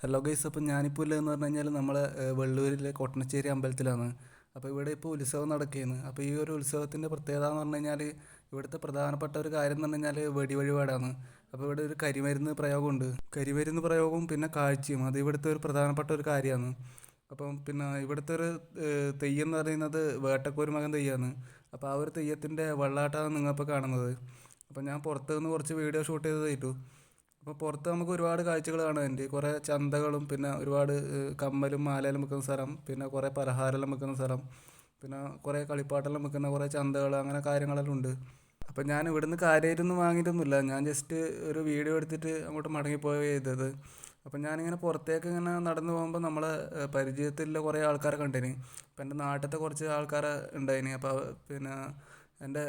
Hello guys അപ്പോൾ ഞാനിപ്പോൾ ഇല്ലെന്ന് പറഞ്ഞു കഴിഞ്ഞാൽ നമ്മളെ ഏഹ്, വെള്ളൂരിലെ കൊട്ടണശ്ശേരി അമ്പലത്തിലാണ്. അപ്പോൾ ഇവിടെ ഇപ്പോൾ ഉത്സവം നടക്കുകയാണ്. അപ്പോൾ ഈ ഒരു ഉത്സവത്തിന്റെ പ്രത്യേകത എന്ന് പറഞ്ഞു കഴിഞ്ഞാൽ ഇവിടുത്തെ പ്രധാനപ്പെട്ട ഒരു കാര്യം എന്ന് പറഞ്ഞു കഴിഞ്ഞാൽ വെടി വഴിപാടാണ് അപ്പോൾ ഇവിടെ ഒരു കരിമരുന്ന് പ്രയോഗമുണ്ട്. കരിമരുന്ന് പ്രയോഗവും പിന്നെ കാഴ്ചയും അത് ഇവിടുത്തെ ഒരു പ്രധാനപ്പെട്ട ഒരു കാര്യമാണ്. അപ്പം പിന്നെ ഇവിടുത്തെ ഒരു തെയ്യം എന്ന് പറയുന്നത് വേട്ടക്കൂര് മകൻ തെയ്യമാണ് അപ്പോൾ ആ ഒരു തെയ്യത്തിന്റെ വെള്ളാട്ടമാണ് നിങ്ങളിപ്പോൾ കാണുന്നത്. അപ്പോൾ ഞാൻ പുറത്തുനിന്ന് കുറച്ച് വീഡിയോ ഷൂട്ട് ചെയ്ത് തരും അപ്പോൾ പുറത്ത് നമുക്ക് ഒരുപാട് കാഴ്ചകൾ കാണാനുണ്ട്. കുറേ ചന്തകളും പിന്നെ ഒരുപാട് കമ്മലും മാലയെല്ലാം വിൽക്കുന്ന സ്ഥലം പിന്നെ കുറേ പലഹാരമെല്ലാം വിൽക്കുന്ന സ്ഥലം പിന്നെ കുറേ കളിപ്പാട്ടെല്ലാം വിൽക്കുന്ന കുറേ ചന്തകൾ അങ്ങനെ കാര്യങ്ങളെല്ലാം ഉണ്ട്. അപ്പം ഞാൻ ഇവിടുന്ന് കാര്യമായിട്ടൊന്നും വാങ്ങിയിട്ടൊന്നുമില്ല. ഞാൻ ജസ്റ്റ് ഒരു വീഡിയോ എടുത്തിട്ട് അങ്ങോട്ട് മടങ്ങിപ്പോയി ചെയ്തത്. അപ്പം ഞാനിങ്ങനെ പുറത്തേക്ക് ഇങ്ങനെ നടന്നു പോകുമ്പോൾ നമ്മളെ പരിചയത്തിലുള്ള കുറേ ആൾക്കാരെ കണ്ടിന്. അപ്പം എന്റെ നാട്ടിലത്തെ കുറച്ച് ആൾക്കാരെ ഉണ്ടായിന്. അപ്പോൾ പിന്നെ എന്റെ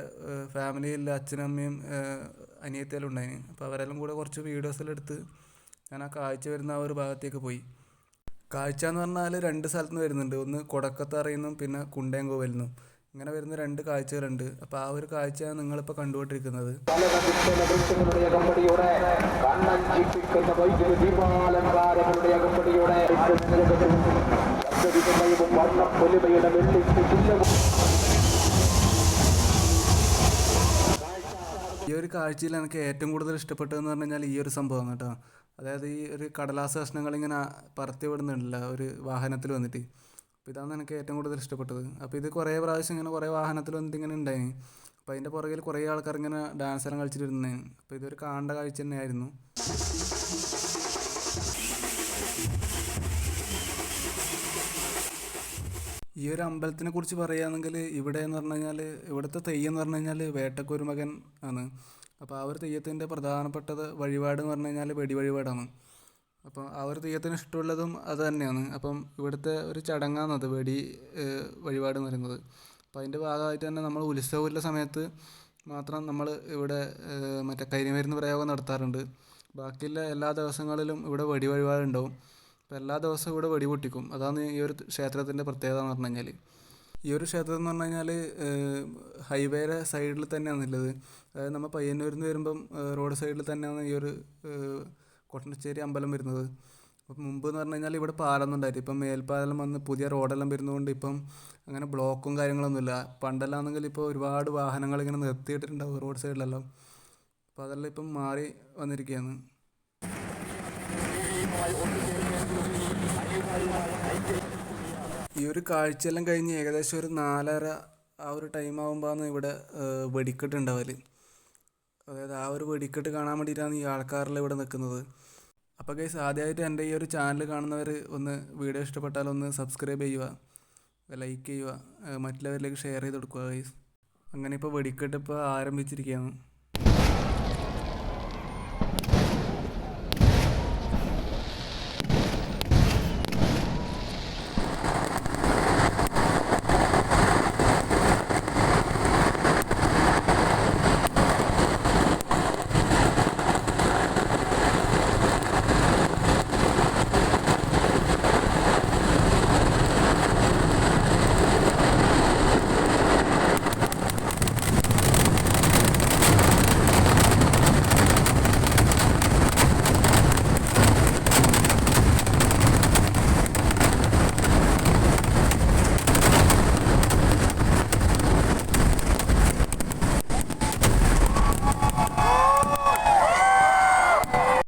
ഫാമിലിയിൽ അച്ഛനും അമ്മയും അനിയത്തിയെല്ലാം ഉണ്ടായിന്. അപ്പോൾ അവരെല്ലാം കൂടെ കുറച്ച് വീഡിയോസെല്ലാം എടുത്ത് ഞാൻ ആ കാഴ്ച വരുന്ന ആ ഒരു ഭാഗത്തേക്ക് പോയി. കാഴ്ച എന്ന് പറഞ്ഞാൽ രണ്ട് സ്ഥലത്ത് നിന്ന് വരുന്നുണ്ട്. ഒന്ന് കൊടക്കത്തറയിൽ നിന്നും പിന്നെ കുണ്ടേങ്കോവിൽ നിന്നും ഇങ്ങനെ വരുന്ന രണ്ട് കാഴ്ചകളുണ്ട്. അപ്പോൾ ആ ഒരു കാഴ്ചയാണ് നിങ്ങളിപ്പോൾ കണ്ടുകൊണ്ടിരിക്കുന്നത്. വൃക്ഷങ്ങളുടെ ഒരു കാഴ്ചയിൽ എനിക്ക് ഏറ്റവും കൂടുതൽ ഇഷ്ടപ്പെട്ടതെന്ന് പറഞ്ഞു കഴിഞ്ഞാൽ ഈ ഒരു സംഭവം കേട്ടോ. അതായത് ഈ ഒരു കടലാസ് കഷ്ണങ്ങൾ ഇങ്ങനെ പറത്തി വിടുന്നുണ്ടല്ലോ ഒരു വാഹനത്തിൽ വന്നിട്ട്. അപ്പോൾ ഇതാണ് എനിക്ക് ഏറ്റവും കൂടുതൽ ഇഷ്ടപ്പെട്ടത്. അപ്പോൾ ഇത് കുറേ പ്രാവശ്യം ഇങ്ങനെ കുറേ വാഹനത്തിൽ വന്നിട്ട് ഇങ്ങനെ ഉണ്ടായിന്. അപ്പോൾ അതിന്റെ പുറകിൽ കുറേ ആൾക്കാർ ഇങ്ങനെ ഡാൻസ് എല്ലാം കളിച്ചിട്ടിരുന്നേ അപ്പോൾ ഇതൊരു കാണേണ്ട കാഴ്ച തന്നെയായിരുന്നു. ഈ ഒരു അമ്പലത്തിനെ കുറിച്ച് പറയുകയാണെങ്കിൽ ഇവിടെ എന്ന് പറഞ്ഞു കഴിഞ്ഞാൽ ഇവിടുത്തെ തെയ്യം എന്ന് പറഞ്ഞു കഴിഞ്ഞാൽ വേട്ടക്കൊരു മകൻ ആണ്. അപ്പോൾ ആ ഒരു തെയ്യത്തിന്റെ പ്രധാനപ്പെട്ടത് വഴിപാട് എന്ന് പറഞ്ഞു കഴിഞ്ഞാൽ വെടി വഴിപാടാണ് അപ്പോൾ ആ ഒരു തെയ്യത്തിന് ഇഷ്ടമുള്ളതും അത് തന്നെയാണ്. അപ്പം ഇവിടുത്തെ ഒരു ചടങ്ങാണ് അത് വെടി വഴിപാട് എന്ന് പറയുന്നത്. അപ്പോൾ അതിന്റെ ഭാഗമായിട്ട് തന്നെ നമ്മൾ ഉത്സവമുള്ള സമയത്ത് മാത്രം നമ്മൾ ഇവിടെ മറ്റേ കരിമരുന്ന് പ്രയോഗം നടത്താറുണ്ട്. ബാക്കിയുള്ള എല്ലാ ദിവസങ്ങളിലും ഇവിടെ വെടി വഴിപാടുണ്ടാവും അപ്പോൾ എല്ലാ ദിവസവും ഇവിടെ വെടി പൊട്ടിക്കും. അതാണ് ഈ ഒരു ക്ഷേത്രത്തിന്റെ പ്രത്യേകത എന്ന് പറഞ്ഞു കഴിഞ്ഞാൽ ഈ ഒരു ക്ഷേത്രം എന്ന് പറഞ്ഞു കഴിഞ്ഞാൽ ഹൈവേയുടെ സൈഡിൽ തന്നെയാണ് ഉള്ളത്. അതായത് നമ്മൾ പയ്യന്നൂരിൽ നിന്ന് വരുമ്പം റോഡ് സൈഡിൽ തന്നെയാണ് ഈ ഒരു കൊട്ടനശ്ശേരി അമ്പലം വരുന്നത്. അപ്പം മുമ്പ് എന്ന് പറഞ്ഞു കഴിഞ്ഞാൽ ഇവിടെ പാലൊന്നും ഉണ്ടായിരുന്നു ഇപ്പം മേൽപ്പാലം വന്ന് പുതിയ റോഡെല്ലാം വരുന്നതുകൊണ്ട് ഇപ്പം അങ്ങനെ ബ്ലോക്കും കാര്യങ്ങളൊന്നുമില്ല. പണ്ടെല്ലാണെങ്കിൽ ഇപ്പോൾ ഒരുപാട് വാഹനങ്ങൾ ഇങ്ങനെ നിർത്തിയിട്ടിട്ടുണ്ടാവും റോഡ് സൈഡിലെല്ലാം. അപ്പോൾ അതെല്ലാം ഇപ്പം മാറി വന്നിരിക്കുകയാണ്. ഈ ഒരു കാഴ്ചയെല്ലാം കഴിഞ്ഞ് ഏകദേശം ഒരു നാലര ആ ഒരു ടൈം ആകുമ്പോഴാണ് ഇവിടെ വെടിക്കെട്ട് ഉണ്ടാവൽ. അതായത് ആ ഒരു വെടിക്കെട്ട് കാണാൻ വേണ്ടിയിട്ടാണ് ഈ ആൾക്കാരെല്ലാം ഇവിടെ നിൽക്കുന്നത്. അപ്പോൾ ഗൈസ് ആദ്യമായിട്ട് എന്റെ ഈ ഒരു ചാനൽ കാണുന്നവർ ഒന്ന് വീഡിയോ ഇഷ്ടപ്പെട്ടാൽ ഒന്ന് സബ്സ്ക്രൈബ് ചെയ്യുക ലൈക്ക് ചെയ്യുക മറ്റുള്ളവരിലേക്ക് ഷെയർ ചെയ്ത് കൊടുക്കുക ഗൈസ് അങ്ങനെ ഇപ്പോൾ വെടിക്കെട്ട് ഇപ്പോൾ ആരംഭിച്ചിരിക്കുകയാണ്.